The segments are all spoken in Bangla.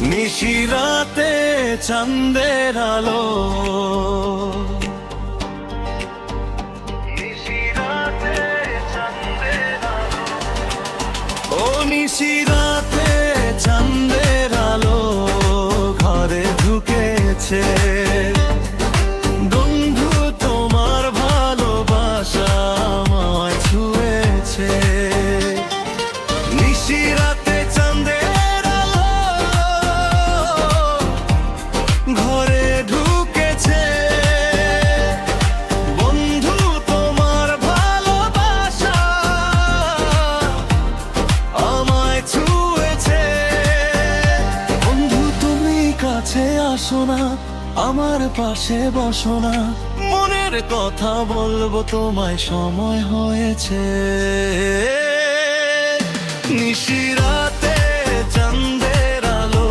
নিশিরাতে চন্দের আলো। নিশিরাতে চন্দের আলো। ও নিশিরাতে কাছে আসো না, আমার পাশে বসো না। মনের কথা বলব, তোমায় সময় হয়েছে। নিশিরাতে চাঁদের আলো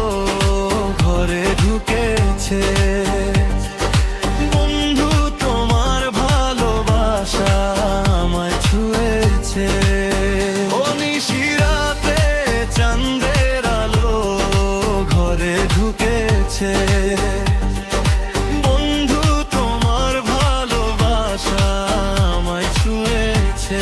ঘরে ঢুকেছে। বন্ধু, তোমার ভালোবাসা আমায় নিশিরাতে চাঁদের আলো ঘরে বন্ধু তোমার ভালোবাসা আমায় ছুঁয়েছে।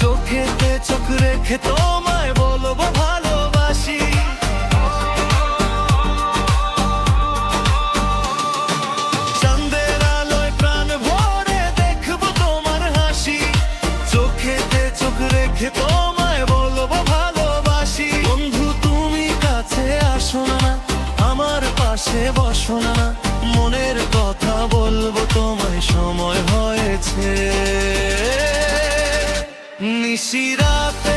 তোমার চোখ রেখে তোমায় রেখে তোমায় বলব ভালোবাসি। বন্ধু, তুমি কাছে আসো না, আমার পাশে বসো না। মনের কথা বলব, তোমায় সময় হয়েছে। নিশিরাতে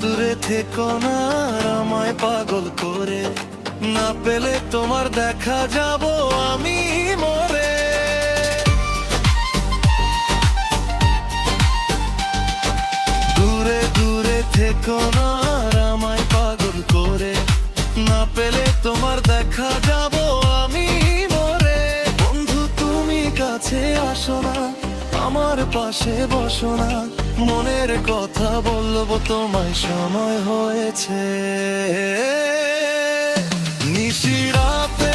দূরে থেকো না আমায় পাগল করে। না পেলে তোমার দেখা যাব আমি মরে। দূরে দূরে থেকো না আমায় পাগল করে। না পেলে তোমার দেখা যাব আমি মরে। বন্ধু, তুমি কাছে আসো না, আমার পাশে বসো না। মনের কথা বলব তোমায় সময় হয়েছে। নিশিরাতে